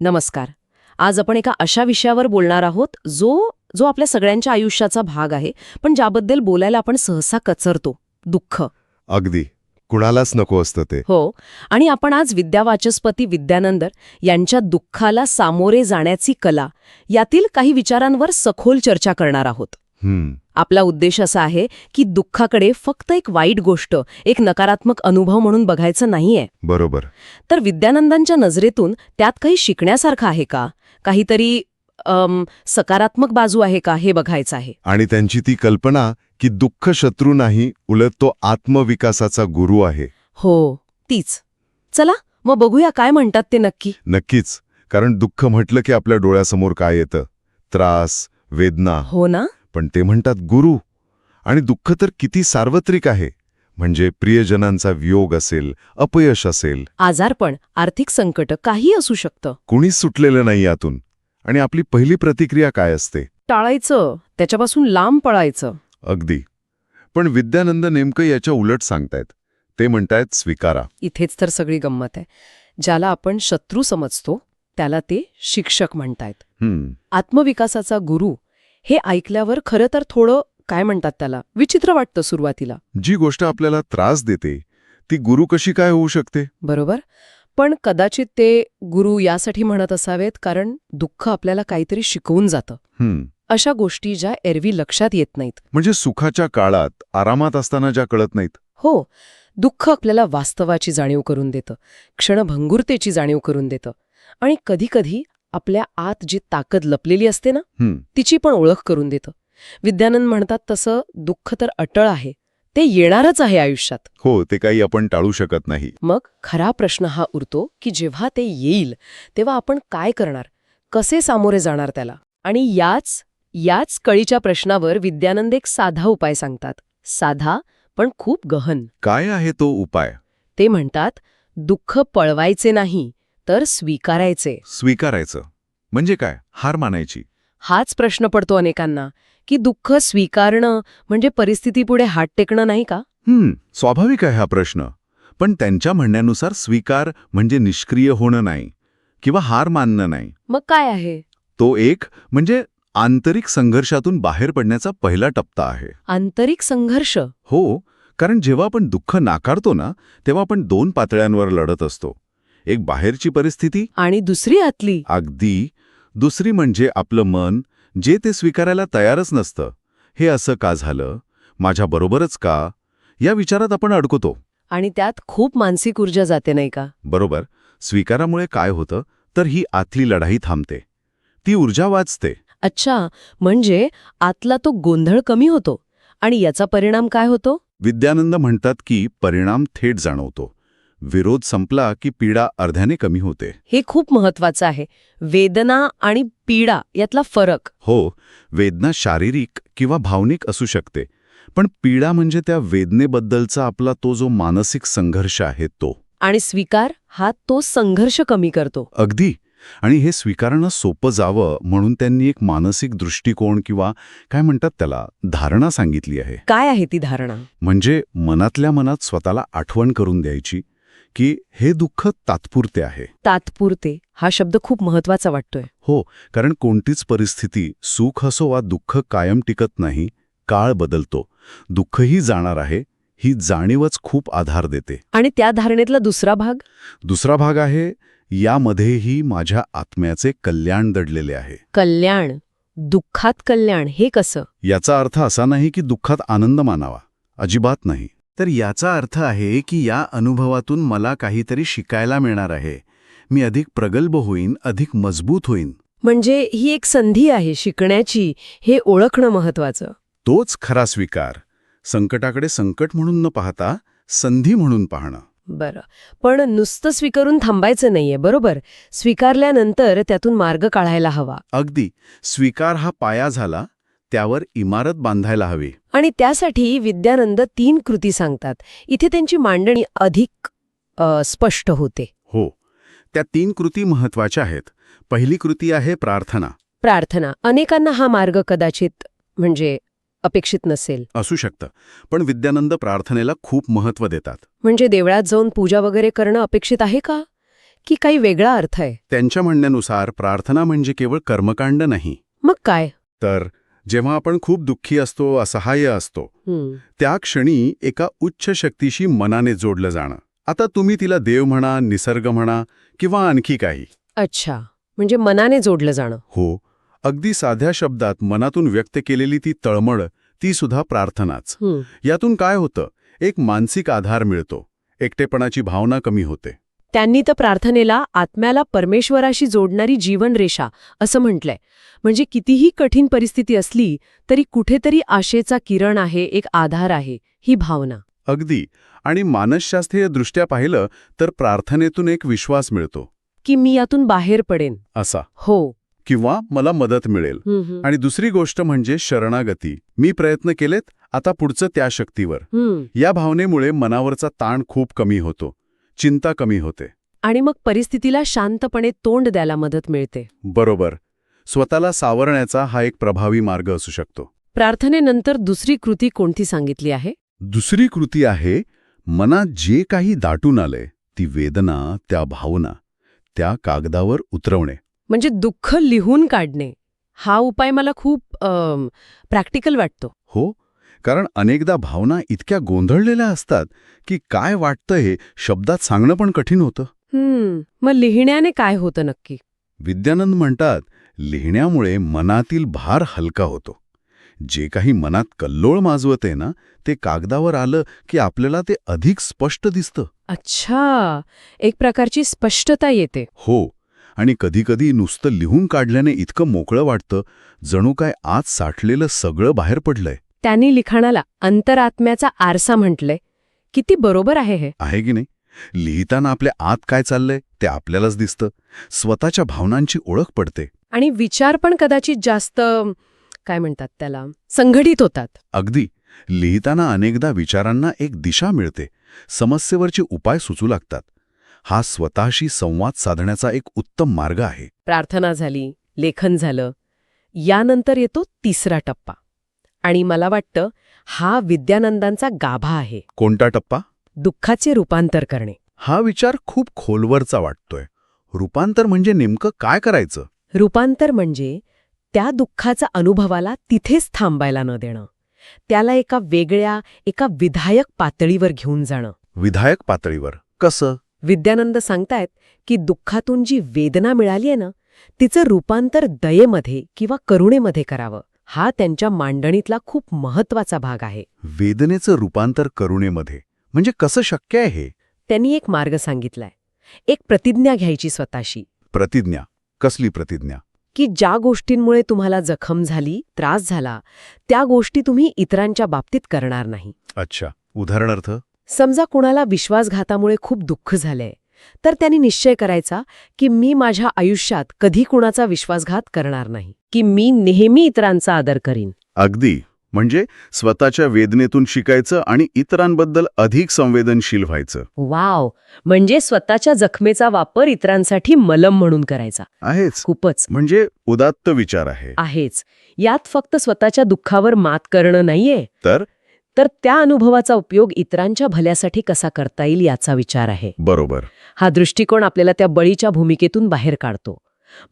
नमस्कार. आज आपण एका अशा विषयावर बोलणार आहोत जो जो आपल्या सगळ्यांच्या आयुष्याचा भाग आहे पण ज्याबद्दल बोलायला आपण सहसा कचरतो दुःख. अगदी. कुणालाच नको असतं ते. हो. आणि आपण आज विद्यावाचस्पती विद्यानंदर यांच्या दुःखाला सामोरे जाण्याची कला यातील काही विचारांवर सखोल चर्चा करणार आहोत. आपला उद्देश असा आहे की दुःखाकडे फक्त एक वाईट गोष्ट एक नकारात्मक अनुभव म्हणून बघायचं नाहीये. बरोबर. तर विद्यानंदांच्या नजरेतून त्यात काही शिकण्यासारखं आहे का? काहीतरी अम, सकारात्मक बाजू आहे का हे बघायचं आहे. आणि त्यांची ती कल्पना की दुःख शत्रू नाही उलट तो आत्मविकासाचा गुरु आहे. हो तीच. चला मग बघूया काय म्हणतात ते नक्की. नक्कीच. कारण दुःख म्हटलं की आपल्या डोळ्यासमोर काय येतं? त्रास वेदना. हो ना? पण ते म्हणतात गुरु आणि दुःख तर किती सार्वत्रिक आहे. म्हणजे प्रियजनांचा वियोग असेल अपयश असेल. आजारपण आर्थिक संकट काही असू शकतं. कुणीच सुटलेलं नाही यातून. आणि आपली पहिली प्रतिक्रिया काय असते? टाळायचं त्याच्यापासून लांब पळायचं. अगदी. पण विद्यानंद नेमकं याच्या उलट सांगतायत. ते म्हणतायत स्वीकारा. इथेच तर सगळी गंमत आहे. ज्याला आपण शत्रू समजतो त्याला ते शिक्षक म्हणतायत. आत्मविकासाचा गुरु हे ऐकल्यावर खरं तर थोडं काय म्हणतात त्याला विचित्र वाटतं सुरुवातीला. जी गोष्ट आपल्याला त्रास देते ती गुरु कशी काय होऊ शकते? बरोबर. पण कदाचित ते गुरु यासाठी म्हणत असावेत कारण दुःख आपल्याला काहीतरी शिकवून जातं. अशा गोष्टी ज्या एरवी लक्षात येत नाहीत. म्हणजे सुखाच्या काळात आरामात असताना ज्या कळत नाहीत? हो. दुःख आपल्याला वास्तवाची जाणीव करून देतं क्षणभंगुरतेची जाणीव करून देतं. आणि कधीकधी आपल्या आत जी ताकद लपलेली असते ना तिची पण ओळख करून देतं. विद्यानंद म्हणतात तसं दुःख तर अटळ आहे. ते येणारच आहे आयुष्यात. हो ते काही आपण टाळू शकत नाही. मग खरा प्रश्न हा उरतो की जेव्हा ते येईल तेव्हा आपण काय करणार? कसे सामोरे जाणार त्याला? आणि याच याच कळीच्या प्रश्नावर विद्यानंद एक साधा उपाय सांगतात. साधा पण खूप गहन. काय आहे तो उपाय? ते म्हणतात दुःख पळवायचे नाही तर स्वीकारायचे. स्वीकारायचं. म्हणजे काय? हार मानायची. हाच प्रश्न पडतो अनेकांना की दुःख स्वीकारणं म्हणजे परिस्थितीपुढे हात टेकणं नाही का? हम्म स्वाभाविक आहे हा प्रश्न. पण त्यांच्या म्हणण्यानुसार स्वीकार म्हणजे निष्क्रिय होणं नाही किंवा हार मानणं नाही. मग काय आहे? तो एक म्हणजे आंतरिक संघर्षातून बाहेर पडण्याचा पहिला टप्पा आहे. आंतरिक संघर्ष? हो कारण जेव्हा आपण दुःख नाकारतो ना तेव्हा आपण दोन पातळ्यांवर लढत असतो. एक बाहेरची परिस्थिती? आणि दुसरी आतली. अगदी. दुसरी म्हणजे आपलं मन जे ते स्वीकारायला तयारच नसतं. हे असं का झालं? माझ्याबरोबरच का? या विचारात आपण अडकतो. आणि त्यात खूप मानसिक ऊर्जा जाते नाही का? बरोबर. स्वीकारामुळे काय होतं? तर ही आतली लढाई थांबते. ती ऊर्जा वाचते. अच्छा. म्हणजे आतला तो गोंधळ कमी होतो. आणि याचा परिणाम काय होतो? विद्यानंद म्हणतात की परिणाम थेट जाणवतो. विरोध संपला की पीडा अर्ध्याने कमी होते. हे खूप महत्वाचं आहे. वेदना आणि पीडा यातला फरक. हो वेदना शारीरिक किंवा भावनिक असू शकते पण पीडा म्हणजे त्या वेदनेबद्दलचा आपला तो जो मानसिक संघर्ष आहे तो. आणि स्वीकार हा तो संघर्ष कमी करतो. अगदी. आणि हे स्वीकारणं सोपं जावं म्हणून त्यांनी एक मानसिक दृष्टिकोन किंवा काय म्हणतात त्याला धारणा सांगितली आहे. काय आहे ती धारणा? म्हणजे मनातल्या मनात स्वतःला आठवण करून द्यायची की हे दुःख तात्पुरते आहे. तात्पुरते. हा शब्द खूप महत्त्वाचा वाटतोय. हो कारण कोणतीच परिस्थिती सुख असो वा दुःख कायम टिकत नाही काळ बदलतो. दुःखही जाणार आहे ही जाणीवच खूप आधार देते. आणि त्या धारणेतला दुसरा भाग? दुसरा भाग आहे यामध्येही माझ्या आत्म्याचे कल्याण दडलेले आहे. कल्याण. दुःखात कल्याण. हे कसं? याचा अर्थ असा नाही की दुःखात आनंद मानावा. अजिबात नाही. तर याचा अर्थ आहे की या अनुभवातून मला काहीतरी शिकायला मिळणार आहे. मी अधिक प्रगल्भ होईन अधिक मजबूत होईन. म्हणजे ही एक संधी आहे शिकण्याची हे ओळखणं महत्वाचं तोच खरा स्वीकार. संकटाकडे संकट म्हणून न पाहता संधी म्हणून पाहणं. बरं. पण नुसतं स्वीकारून थांबायचं नाहीये बरोबर? स्वीकारल्यानंतर त्यातून मार्ग काढायला हवा. अगदी. स्वीकार हा पाया झाला त्यावर इमारत बांधायला हवी. आणि त्यासाठी विद्यानंद तीन कृती सांगतात. इथे त्यांची मांडणी अधिक स्पष्ट होते. हो. त्या तीन कृती महत्त्वाच्या आहेत. पहिली कृती आहे प्रार्थना. प्रार्थना. अनेकांना हा मार्ग कदाचित म्हणजे अपेक्षित नसेल. असू शकतं. पण विद्यानंद प्रार्थनेला खूप महत्त्व देतात. म्हणजे देवळात जाऊन पूजा वगैरे करणं अपेक्षित आहे का? की काही वेगळा अर्थ आहे? त्यांच्या म्हणण्यानुसार प्रार्थना म्हणजे केवळ कर्मकांड नाही. मग काय? तर जेव्हा आपण खूप दुःखी असतो असहाय्य असतो त्या क्षणी एका उच्च शक्तीशी मनाने जोडलं जाणं. आता तुम्ही तिला देव म्हणा निसर्ग म्हणा किंवा आणखी काही. अच्छा. म्हणजे मनाने जोडलं जाणं. हो. अगदी साध्या शब्दात मनातून व्यक्त केलेली ती तळमळ ती सुद्धा प्रार्थनाच. यातून काय होतं? एक मानसिक आधार मिळतो. एकटेपणाची भावना कमी होते. त्यांनी तर प्रार्थनेला आत्म्याला परमेश्वराशी जोडणारी जीवनरेषा असं म्हटलंय. म्हणजे कितीही कठीण परिस्थिती असली तरी कुठेतरी आशेचा किरण आहे एक आधार आहे ही भावना. अगदी. आणि मानसशास्त्रीय दृष्ट्या पाहिलं तर प्रार्थनेतून एक विश्वास मिळतो. की मी यातून बाहेर पडेन. असा. हो. किंवा मला मदत मिळेल. आणि दुसरी गोष्ट म्हणजे शरणागती. मी प्रयत्न केलेत आता पुढचं त्या शक्तीवर. या भावनेमुळे मनावरचा ताण खूप कमी होतो. चिंता कमी होते. आणि मग परिस्थितीला शांतपणे तोंड द्यायला मदत मिळते. बरोबर. स्वतःला सावरण्याचा हा एक प्रभावी मार्ग असू शकतो. प्रार्थनेनंतर दुसरी कृती कोणती सांगितली आहे? दुसरी कृती आहे मनात जे काही दाटून आलंय ती वेदना त्या भावना त्या कागदावर उतरवणे. म्हणजे दुःख लिहून काढणे हा उपाय मला खूप प्रॅक्टिकल वाटतो. हो कारण अनेकदा भावना इतक्या गोंधळलेल्या असतात की काय वाटतं हे शब्दात सांगणं पण कठीण होतं. हम्म मग लिहिण्याने काय होतं नक्की? विद्यानंद म्हणतात लिहिण्यामुळे मनातील भार हलका होतो. जे काही मनात कल्लोळ माजवते ना ते कागदावर आलं की आपल्याला ते अधिक स्पष्ट दिसतं. अच्छा एक प्रकारची स्पष्टता येते. हो आणि कधीकधी नुसतं लिहून काढल्याने इतकं मोकळं वाटतं जणू काय आत साठलेलं सगळं बाहेर पडलंय. त्यांनी लिखाणाला अंतरात्म्याचा आरसा म्हटलंय किती बरोबर आहे हे. आहे की नाही? लिहिताना आपल्या आत काय चाललंय ते आपल्यालाच दिसतं. स्वतःच्या भावनांची ओळख पडते. आणि विचार पण कदाचित जास्त काय म्हणतात त्याला संघटित होतात. अगदी. लिहिताना अनेकदा विचारांना एक दिशा मिळते. समस्येवरचे उपाय सुचू लागतात. हा स्वतःशी संवाद साधण्याचा एक उत्तम मार्ग आहे. प्रार्थना झाली लेखन झालं. यानंतर येतो तिसरा टप्पा. आणि मला वाटतं हा विद्यानंदांचा गाभा आहे. कोणता टप्पा? दुःखाचे रूपांतर करणे. हा विचार खूप खोलवरचा वाटतोय. रूपांतर म्हणजे नेमकं काय करायचं? रूपांतर म्हणजे त्या दुःखाचा अनुभवाला तिथेच थांबायला न देणं. त्याला एका वेगळ्या एका विधायक पातळीवर घेऊन जाणं. विधायक पातळीवर. कसं? विद्यानंद सांगतायत की दुःखातून जी वेदना मिळाली आहे ना तिचं रूपांतर दयेमध्ये किंवा करुणेमध्ये करावं. हा त्यांच्या मांडणीतला खूप महत्त्वाचा भाग आहे. वेदनेचं रूपांतर करुणेमध्ये म्हणजे कसं शक्य आहे हे? त्यांनी एक मार्ग सांगितलाय. एक प्रतिज्ञा घ्यायची स्वतःशी. प्रतिज्ञा? कसली प्रतिज्ञा? की ज्या गोष्टींमुळे तुम्हाला जखम झाली त्रास झाला त्या गोष्टी तुम्ही इतरांच्या बाबतीत करणार नाही. अच्छा. उदाहरणार्थ? समजा कुणाला विश्वासघातामुळे खूप दुःख झालंय तर त्यांनी निश्चय करायचा की मी माझ्या आयुष्यात कधी कुणाचा विश्वासघात करणार नाही की मी नेहमी इतरांचा आदर करीन. अगदी. म्हणजे स्वतःच्या वेदनेतून शिकायचं आणि इतरांबद्दल अधिक संवेदनशील व्हायचं. वाव! म्हणजे स्वतःच्या जखमेचा वापर इतरांसाठी मलम म्हणून करायचा. आहेच. खूपच. म्हणजे उदात्त विचार आहे. आहेच. यात फक्त स्वतःच्या दुःखावर मात करणं नाहीये. तर? तर त्या अनुभवाचा उपयोग इतरांच्या भल्यासाठी कसा करता येईल याचा विचार आहे. बरोबर. हा दृष्टिकोन आपल्याला त्या बळीच्या भूमिकेतून बाहेर काढतो.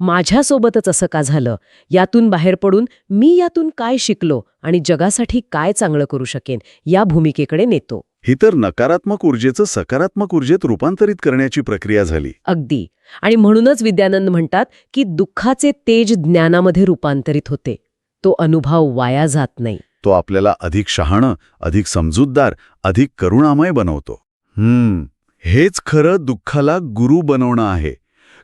माझ्यासोबतच असं का झालं? यातून बाहेर पडून मी यातून काय शिकलो आणि जगासाठी काय चांगलं करू शकेन या भूमिकेकडे नेतो. ही तर नकारात्मक ऊर्जेचं सकारात्मक ऊर्जेत रूपांतरित करण्याची प्रक्रिया झाली. अगदी. आणि म्हणूनच विद्यानंद म्हणतात की दुःखाचे तेज ज्ञानामध्ये रूपांतरित होते. तो अनुभव वाया जात नाही. तो आपल्याला अधिक शहाणं अधिक समजूतदार अधिक करुणामय बनवतो. हम्म हेच खरं दुःखाला गुरु बनवणं आहे.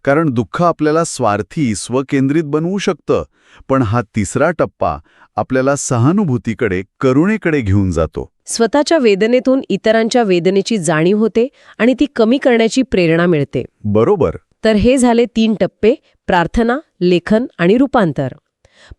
कारण दुःख आपल्याला स्वार्थी स्वकेंद्रित बनवू शकतं पण हा तिसरा टप्पा आपल्याला सहानुभूतीकडे करुणेकडे घेऊन जातो. स्वतःच्या वेदनेतून इतरांच्या वेदनेची जाणीव होते आणि ती कमी करण्याची प्रेरणा मिळते. बरोबर. तर हे झाले तीन टप्पे प्रार्थना लेखन आणि रूपांतर.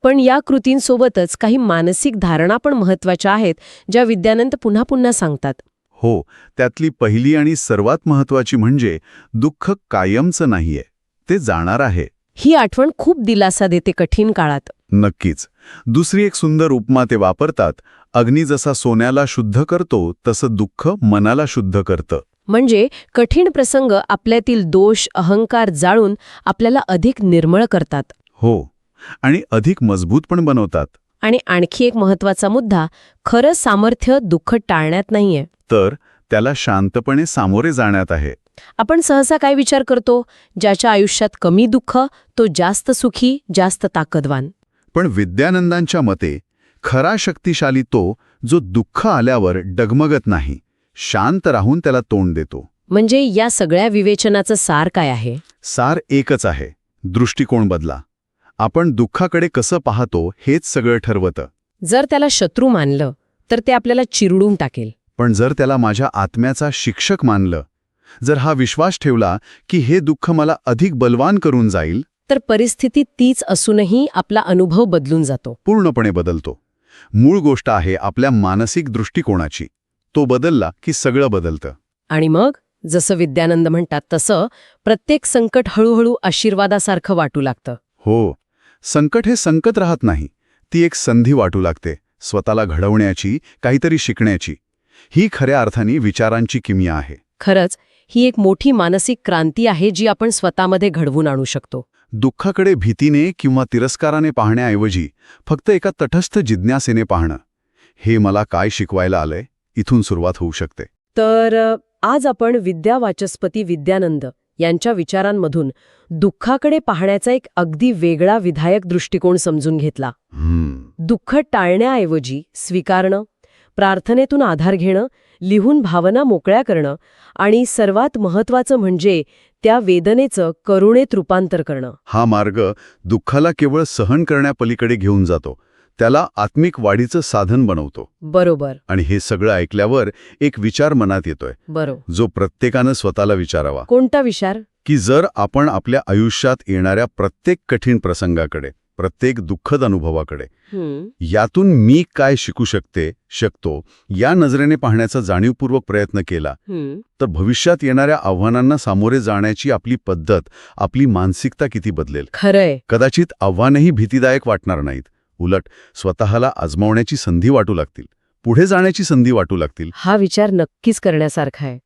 पण या कृतींसोबतच काही मानसिक धारणा पण महत्त्वाच्या आहेत ज्या विद्यानंद पुन्हा पुन्हा सांगतात. हो त्यातली पहिली आणि सर्वात महत्वाची म्हणजे दुःख कायमचं नाहीये ते जाणार आहे. ही आठवण खूप दिलासा देते कठीण काळात. नक्कीच. दुसरी एक सुंदर उपमा ते वापरतात अग्नी जसा सोन्याला शुद्ध करतो तसं दुःख मनाला शुद्ध करतं. म्हणजे कठीण प्रसंग आपल्यातील दोष अहंकार जाळून आपल्याला अधिक निर्मळ करतात. हो. आणि अधिक मजबूत पण बनवतात. आणि आणखी एक महत्त्वाचा मुद्दा खरं सामर्थ्य दुःख टाळण्यात नाहीये. तर त्याला शांतपणे सामोरे जाण्यात आहे. आपण सहसा काय विचार करतो? ज्याच्या आयुष्यात कमी दुःख तो जास्त सुखी जास्त ताकदवान. पण विद्यानंदांच्या मते खरा शक्तिशाली तो जो दुःख आल्यावर डगमगत नाही शांत राहून त्याला तोंड देतो. म्हणजे या सगळ्या विवेचनाचं सार काय आहे? सार एकच आहे दृष्टिकोन बदला. आपण दुःखाकडे कसं पाहतो हेच सगळं ठरवतं. जर त्याला शत्रू मानलं तर ते आपल्याला चिरडून टाकेल. पण जर त्याला माझ्या आत्म्याचा शिक्षक मानलं जर हा विश्वास ठेवला की हे दुःख मला अधिक बलवान करून जाईल तर परिस्थिती तीच असूनही आपला अनुभव बदलून जातो. पूर्णपणे बदलतो. मूळ गोष्ट आहे आपल्या मानसिक दृष्टिकोनाची. तो बदलला की सगळं बदलतं. आणि मग जसं विद्यानंद म्हणतात तसं प्रत्येक संकट हळूहळू आशीर्वादासारखं वाटू लागतं. हो संकट हे संकट राहत नाही. ती एक संधी वाटू लागते. स्वतःला घडवण्याची काहीतरी शिकण्याची. ही खऱ्या अर्थाने विचारांची किमिया आहे. खरंच ही एक मोठी मानसिक क्रांती आहे जी आपण स्वतःमध्ये घडवून आणू शकतो. दुःखाकडे भीतीने किंवा तिरस्काराने पाहण्याऐवजी फक्त एका तटस्थ जिज्ञासेने पाहणं. हे मला काय शिकवायला आलंय? इथून सुरुवात होऊ शकते. तर आज आपण विद्यावाचस्पती विद्यानंद यांच्या विचारांमधून दुःखाकडे पाहण्याचा एक अगदी वेगळा विधायक दृष्टिकोन समजून घेतला. दुःख टाळण्याऐवजी स्वीकारणं प्रार्थनेतून आधार घेणं लिहून भावना मोकळ्या करणं आणि सर्वात महत्वाचं म्हणजे त्या वेदनेचं करुणेत रूपांतर करणं. हा मार्ग दुःखाला केवळ सहन करण्यापलीकडे घेऊन जातो. त्याला आत्मिक वाढीचं साधन बनवतो. बरोबर. आणि हे सगळं ऐकल्यावर एक विचार मनात येतोय. बरोबर. जो प्रत्येकानं स्वतःला विचारावा. कोणता विचार? की जर आपण आपल्या आयुष्यात येणाऱ्या प्रत्येक कठीण प्रसंगाकडे प्रत्येक दुःखद अनुभवाकडे यातून मी काय शिकू शकते शकतो या नजरेने पाहण्याचा जाणीवपूर्वक प्रयत्न केला. तर भविष्यात येणाऱ्या आव्हानांना सामोरे जाण्याची आपली पद्धत आपली मानसिकता किती बदलेल? खरंय. कदाचित आव्हानही भीतीदायक वाटणार नाहीत. उलट स्वतःला आजमावण्याची संधी वाटू लागतील. पुढे जाण्याची संधी वाटू लागतील. हा विचार नक्कीच करण्यासारखा आहे.